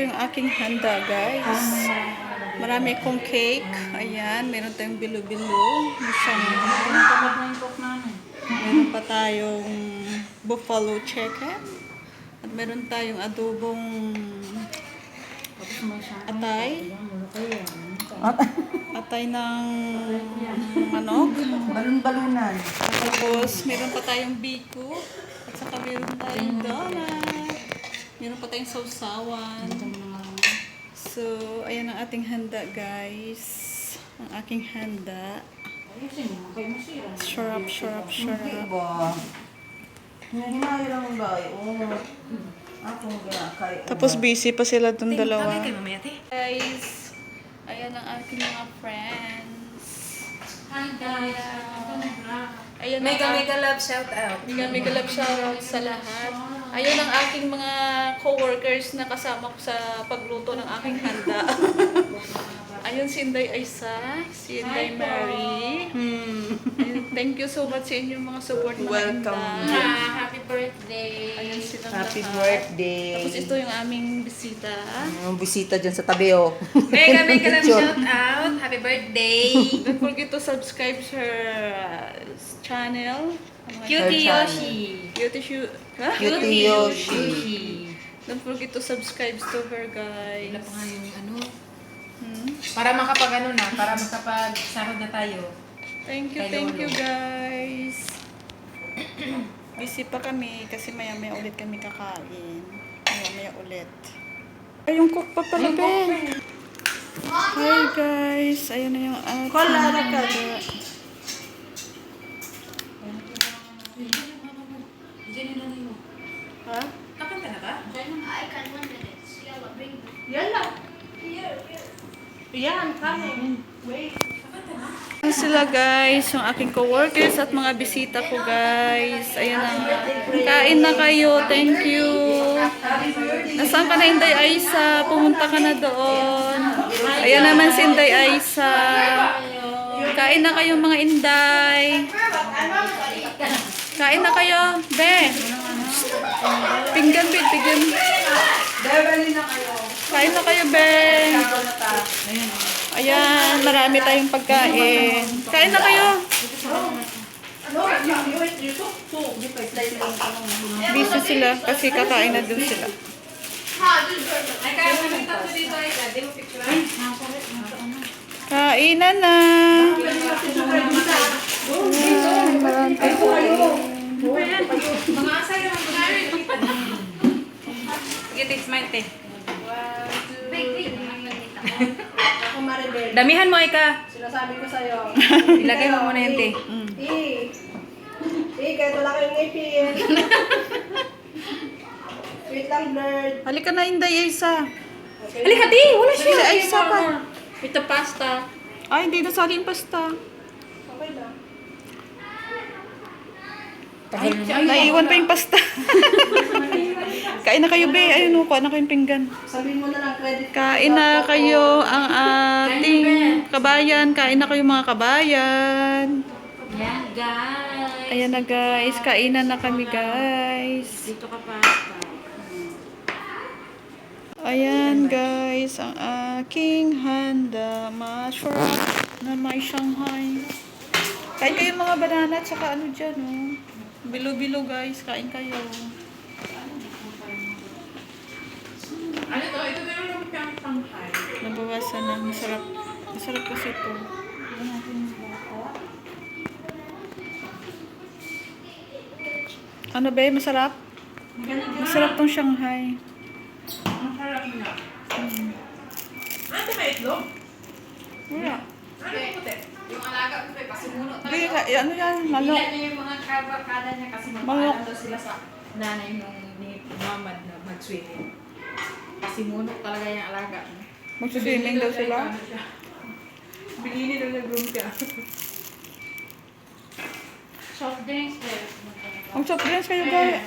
yung aking handa, guys. Marami akong cake. Ayan, meron tayong bilo-bilo. Meron pa tayong buffalo chicken. At meron tayong adobong atay. Atay ng manok. Balon-balunan. Tapos, meron pa tayong biko. At saka meron tayong donut. Meron pa tayong sausawan. So, ayan ang ating handa, guys. Ang aking handa. Sharap, sharap, sharap. Tapos busy pa sila dun dalawa. Guys, ayan ang aking mga friends. Hi, guys. Ayan ang Mega, ak- mega love shout out. Mega mega love shoutout sa lahat. Ayun ang aking mga co-workers na kasama ko sa pagluto ng aking handa. Ayun si Inday Aisa, si Inday Mary. Hmm. Ayun, thank you so much sa inyong mga support mga Welcome. Inday. Ah, happy birthday. Ayun silang Happy lahat. birthday. Tapos ito yung aming bisita. Yung bisita dyan sa tabi, oh. Mega, mega Picture. shout out. Happy birthday. Don't forget to subscribe to her uh, channel. Cutie Her Yoshi. Cutie Shu... Cutie Yoshi. Don't forget to subscribe to her, guys. Wala pa nga yung ano. Hmm? Para makapag ano na, para makapag sahod na tayo. Thank you, Kay thank Lolo. you, guys. Busy pa kami kasi maya-maya ulit kami kakain. Maya-maya ulit. Ay, yung cook pa pala, Ben. Hi, guys. Ayun na yung ating... Kolara ka. Diyan yung nanay mo. Ha? Kakanta na ba? I can one minute. Yalla, bring me. Yan, coming. Ayan sila guys, yung aking co-workers at mga bisita ko guys. Ayan na. Kain na kayo. Thank you. Nasaan ka na Inday Aisa? Pumunta ka na doon. Ayan naman si Inday Aisa. Kain na kayo mga Inday. Kain na kayo. Be. Pinggan, be. Pinggan. Kain na kayo, Be. Ayan, marami tayong pagkain. Kain na kayo. Busy sila kasi kakain na dun sila. Kainan na. Ayan, marami tayong. Sige, te, smile, te. Damihan mo, Ika. sinasabi ko sa'yo. Ilagay mo muna yun, te. Eh, eh, kahit wala kayong ngipin. Wait lang, bird. Halika na, Inday, Aisa. Halika, te. Wala Si siya. Aisa pa. Ito pasta. Ay, hindi na sa akin pasta. Okay lang. Naiwan pa yung pasta. Kain na kayo, Be. Ayun, oh, kuha na kayong pinggan. Sabihin mo na lang credit card. Kain na kayo ang ating kabayan. Kain na kayo mga kabayan. Yan, guys. Ayan na guys, kainan na kami guys. Dito ka pasta. Ayan guys, ang aking handa. Masarap na may Shanghai. Kain kayo mga banana at saka ano dyan oh. Bilo-bilo guys, kain kayo. Ano to? Ito meron lang kang Shanghai. Nabawasan na, masarap. Masarap kasi ito. Ano ba masarap? Masarap tong Shanghai. Ang sarap na. Ano may itlog? Wala. Ano yung puti? Yung alaga ko. Hindi, ka- ano yan, manok. Kabakada niya kasi daw sila sa nanay nung ni Muhammad na mag-swimming. Kasi munok talaga yung alaga niya. Magsiswimming daw sila. Bilini daw nag-room siya. Soft drinks there. Ang soft drinks kayo, guys.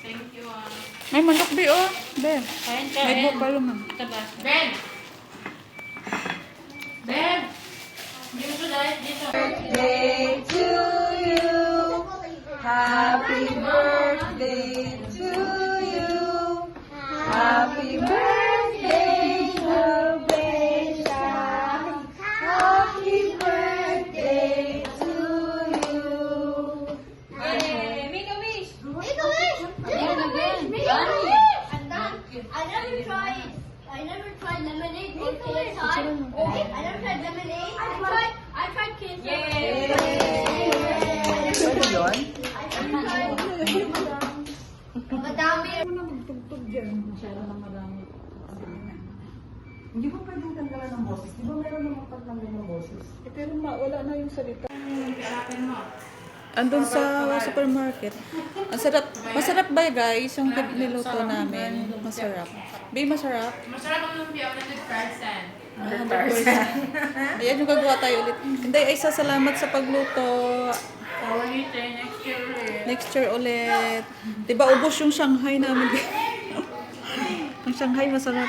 Thank you. ah. May manok bi, oh. Be. Kain ka, May Ben. bukalo man. Taba. Ben! Ben! Dito diet, dito. Birthday to you. Happy birthday to you. Happy birthday to Happy birthday to you. Hey, make a wish. Make a wish. Make a wish. Make a wish. I. I never tried. I never tried lemonade. Make a wish. I never tried lemonade. Hindi ba pwedeng tanggalan ng boses? Di ba meron namang pagtanggal ng boses? Eh, pero ma, wala na yung salita. Andun sa supermarket. Ang sarap. Masarap ba guys yung niluto namin? Masarap. Be, masarap. Masarap ang lumpia. 100%. 100%. Ayan yung gagawa tayo ulit. Hindi, ay salamat sa pagluto. Paulitin. Next year ulit. Next year ulit. Diba ubos yung Shanghai namin? Ang Shanghai masarap.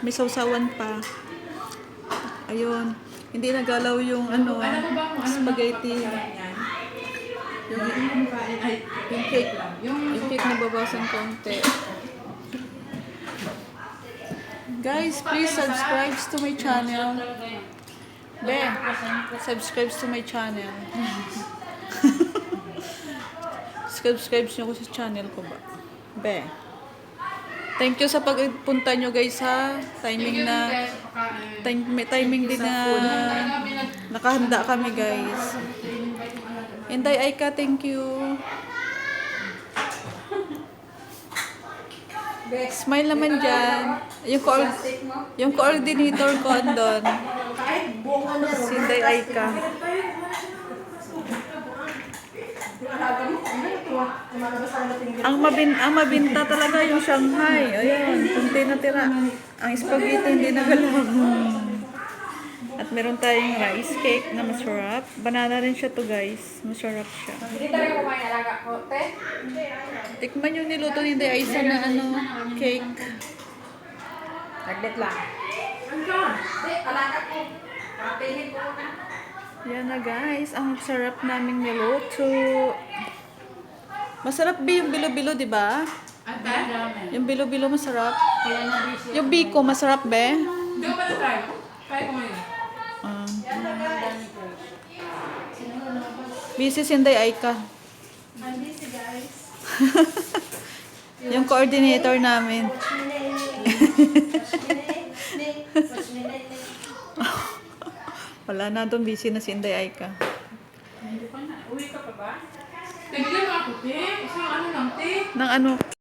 May sausawan pa. Ayun. Hindi nagalaw yung ano, ano spaghetti. Yung, Yung cake. yung Yung cake na babasan konti. Guys, please subscribe to my channel. Be, subscribe to my channel. subscribe nyo ko sa channel ko ba? Be. Thank you sa pagpunta nyo guys ha. Timing na time, may timing din na nakahanda kami guys. Inday Aika, thank you. Smile naman dyan. Yung, co- yung coordinator ko andun. Si Inday Aika. Ang mabin ang mabinta talaga yung Shanghai. Ayun, kunti na tira. Ang spaghetti hindi nagalaw. At meron tayong rice cake na masarap. Banana rin siya to guys. Masarap siya. Tikman yung niluto ni Aisa na ano, cake. Saglit lang. Yan na guys, ang sarap naming niluto. Masarap ba yung bilo-bilo, di ba? Ate? Yung bilo-bilo masarap. Yung biko masarap ba? Hindi ko pa na-try. Try ko ngayon. Ah. busy si Inday Aika. yung coordinator namin. Wala na doon, busy na si Inday Aika. Hindi pa na. Uwi ka pa ba? Mo ako, te. Isang ano lang, te. Nang ano,